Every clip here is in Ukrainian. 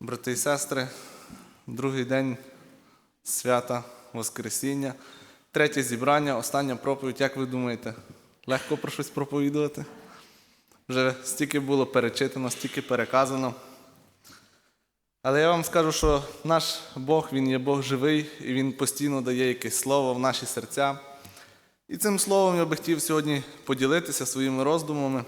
Брати і сестри, другий день свята Воскресіння, третє зібрання, остання проповідь. Як ви думаєте, легко про щось проповідувати? Вже стільки було перечитано, стільки переказано. Але я вам скажу, що наш Бог, Він є Бог живий, і Він постійно дає якесь слово в наші серця. І цим словом я би хотів сьогодні поділитися своїми роздумами.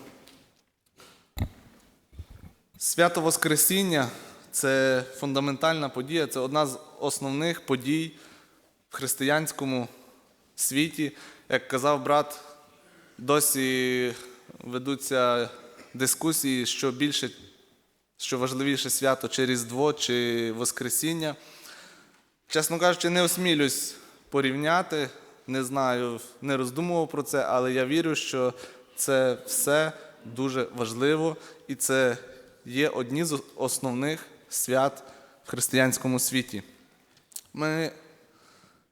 Свято Воскресіння це фундаментальна подія, це одна з основних подій в християнському світі. Як казав брат, досі ведуться дискусії, що більше, що важливіше свято чи Різдво, чи Воскресіння. Чесно кажучи, не осмілюсь порівняти, не знаю, не роздумував про це, але я вірю, що це все дуже важливо і це є одні з основних свят в християнському світі. Ми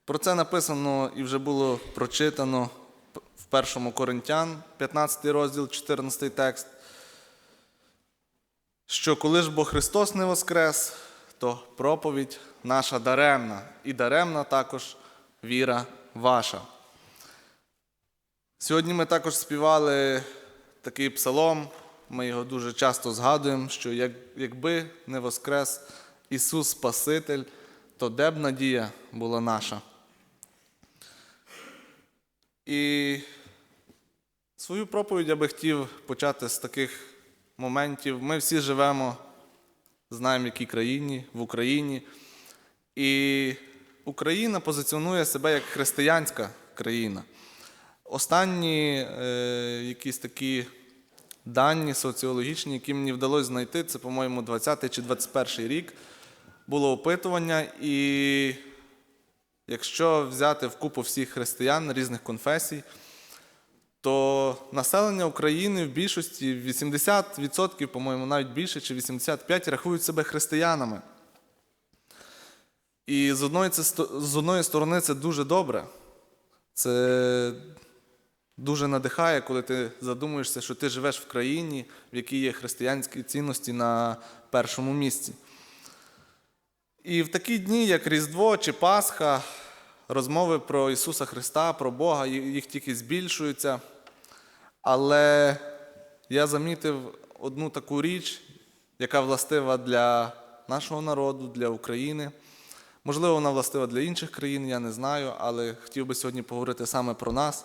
про це написано і вже було прочитано в першому Коринтян, 15 розділ, 14 текст. Що коли ж бо Христос не воскрес, то проповідь наша даремна, і даремна також віра ваша. Сьогодні ми також співали такий псалом, ми його дуже часто згадуємо, що як, якби не воскрес Ісус Спаситель, то де б надія була наша. І свою проповідь я би хотів почати з таких моментів. Ми всі живемо, знаємо, в якій країні, в Україні. І Україна позиціонує себе як християнська країна. Останні е, якісь такі дані соціологічні, які мені вдалося знайти, це, по-моєму, 20 чи 21 рік було опитування, і якщо взяти вкупу всіх християн різних конфесій, то населення України в більшості 80%, по-моєму, навіть більше, чи 85% рахують себе християнами. І з одної, це, з одної сторони це дуже добре. Це дуже надихає, коли ти задумуєшся, що ти живеш в країні, в якій є християнські цінності на першому місці. І в такі дні, як Різдво чи Пасха, розмови про Ісуса Христа, про Бога, їх тільки збільшуються. Але я замітив одну таку річ, яка властива для нашого народу, для України. Можливо, вона властива для інших країн, я не знаю, але хотів би сьогодні поговорити саме про нас.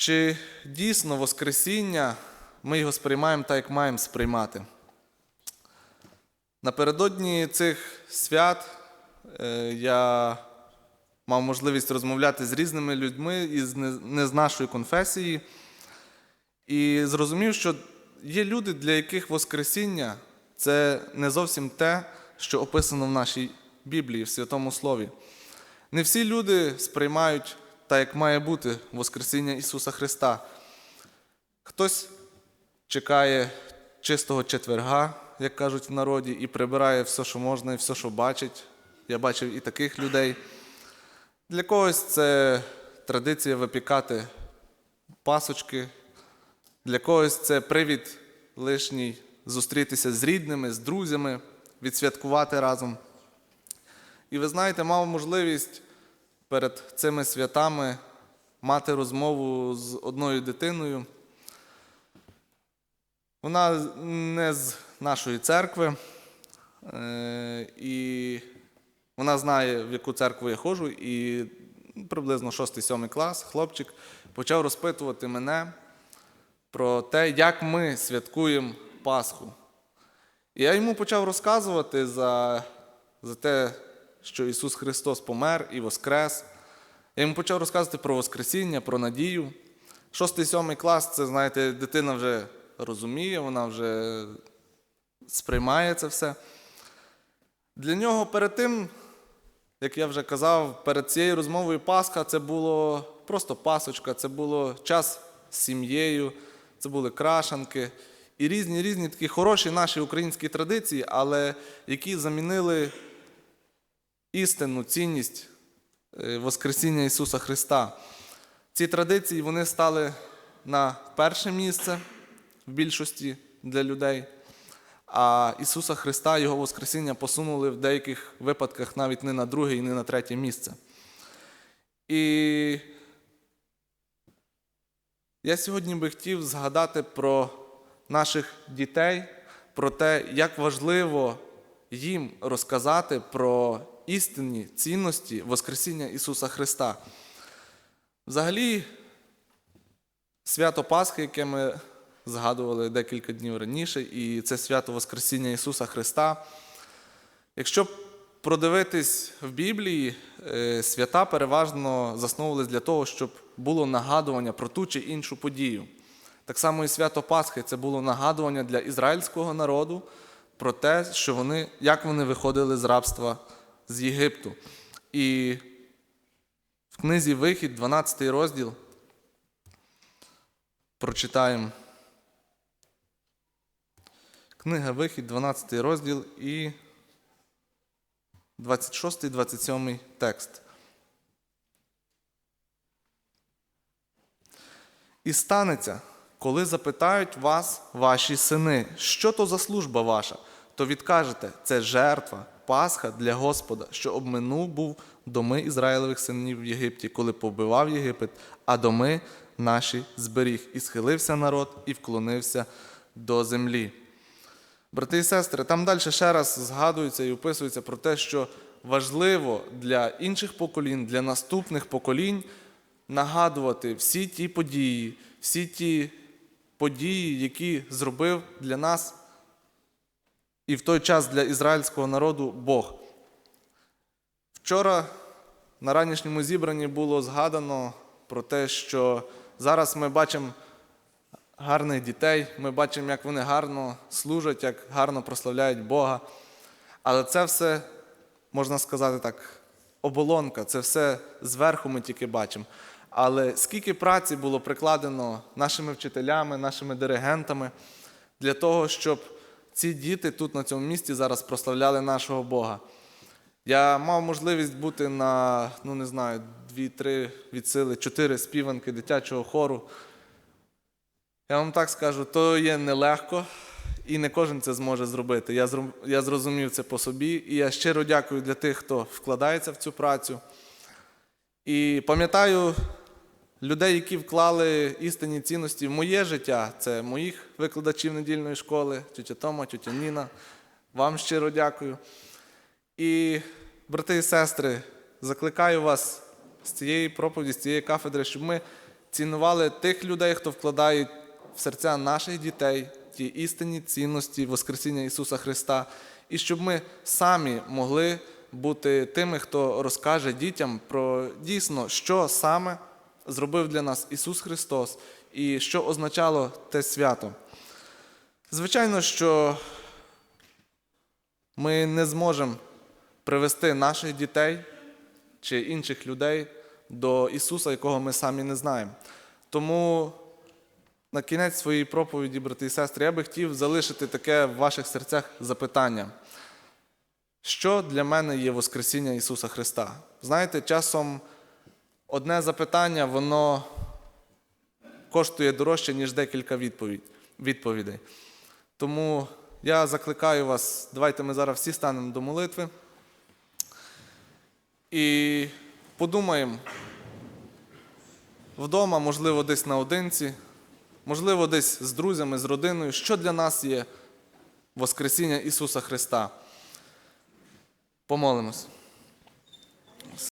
Чи дійсно Воскресіння ми його сприймаємо так, як маємо сприймати? Напередодні цих свят е, я мав можливість розмовляти з різними людьми із не, з нашої конфесії, і зрозумів, що є люди, для яких Воскресіння це не зовсім те, що описано в нашій Біблії, в Святому Слові. Не всі люди сприймають так, як має бути Воскресіння Ісуса Христа. Хтось чекає чистого четверга, як кажуть в народі, і прибирає все, що можна, і все, що бачить. Я бачив і таких людей. Для когось це традиція випікати пасочки, для когось це привід лишній зустрітися з рідними, з друзями, відсвяткувати разом. І ви знаєте, мав можливість перед цими святами мати розмову з одною дитиною. Вона не з нашої церкви, е, і вона знає, в яку церкву я ходжу, і приблизно 6-7 клас хлопчик почав розпитувати мене про те, як ми святкуємо Пасху. І я йому почав розказувати за, за те, що Ісус Христос помер і воскрес. Я йому почав розказувати про Воскресіння, про надію. Шостий, сьомий клас це, знаєте, дитина вже розуміє, вона вже сприймає це все. Для нього перед тим, як я вже казав, перед цією розмовою Пасха це було просто пасочка, це було час з сім'єю, це були крашанки і різні різні такі хороші наші українські традиції, але які замінили істинну цінність е, Воскресіння Ісуса Христа. Ці традиції вони стали на перше місце в більшості для людей. а Ісуса Христа, Його Воскресіння посунули в деяких випадках навіть не на друге і не на третє місце. І я сьогодні би хотів згадати про наших дітей, про те, як важливо їм розказати про істинні цінності Воскресіння Ісуса Христа. Взагалі, свято Пасхи, яке ми згадували декілька днів раніше, і це свято Воскресіння Ісуса Христа. Якщо продивитись в Біблії, е, свята переважно засновувались для того, щоб було нагадування про ту чи іншу подію. Так само і свято Пасхи це було нагадування для ізраїльського народу про те, що вони, як вони виходили з рабства з Єгипту. І в книзі Вихід, 12 розділ, прочитаємо. Книга Вихід, 12 розділ і 26-27 текст. І станеться, коли запитають вас ваші сини, що то за служба ваша, то відкажете, це жертва, Пасха для Господа, що обминув був доми Ізраїлевих синів в Єгипті, коли побивав Єгипет, а доми наші зберіг, і схилився народ, і вклонився до землі. Брати і сестри, там далі ще раз згадується і описується про те, що важливо для інших поколінь, для наступних поколінь нагадувати всі ті події, всі ті події, які зробив для нас і в той час для ізраїльського народу Бог. Вчора на ранішньому зібранні було згадано про те, що зараз ми бачимо гарних дітей, ми бачимо, як вони гарно служать, як гарно прославляють Бога. Але це все, можна сказати так, оболонка, це все зверху ми тільки бачимо. Але скільки праці було прикладено нашими вчителями, нашими диригентами для того, щоб ці діти тут на цьому місці зараз прославляли нашого Бога. Я мав можливість бути на, ну не знаю, дві-три від сили, чотири співанки дитячого хору. Я вам так скажу, то є нелегко, і не кожен це зможе зробити. Я, я зрозумів це по собі, і я щиро дякую для тих, хто вкладається в цю працю. І пам'ятаю людей, які вклали істинні цінності в моє життя. Це моїх викладачів недільної школи, тетя Тома, тетя Ніна. Вам щиро дякую. І, брати і сестри, закликаю вас з цієї проповіді, з цієї кафедри, щоб ми цінували тих людей, хто вкладає в серця наших дітей ті істинні цінності Воскресіння Ісуса Христа, і щоб ми самі могли бути тими, хто розкаже дітям про дійсно, що саме зробив для нас Ісус Христос і що означало те свято. Звичайно, що ми не зможемо привести наших дітей чи інших людей до Ісуса, якого ми самі не знаємо. Тому на кінець своєї проповіді, брати і сестри, я би хотів залишити таке в ваших серцях запитання. Що для мене є Воскресіння Ісуса Христа? Знаєте, часом одне запитання, воно коштує дорожче, ніж декілька відповідей. Тому я закликаю вас, давайте ми зараз всі станемо до молитви і подумаємо вдома, можливо, десь наодинці, можливо, десь з друзями, з родиною, що для нас є Воскресіння Ісуса Христа. Помолимось.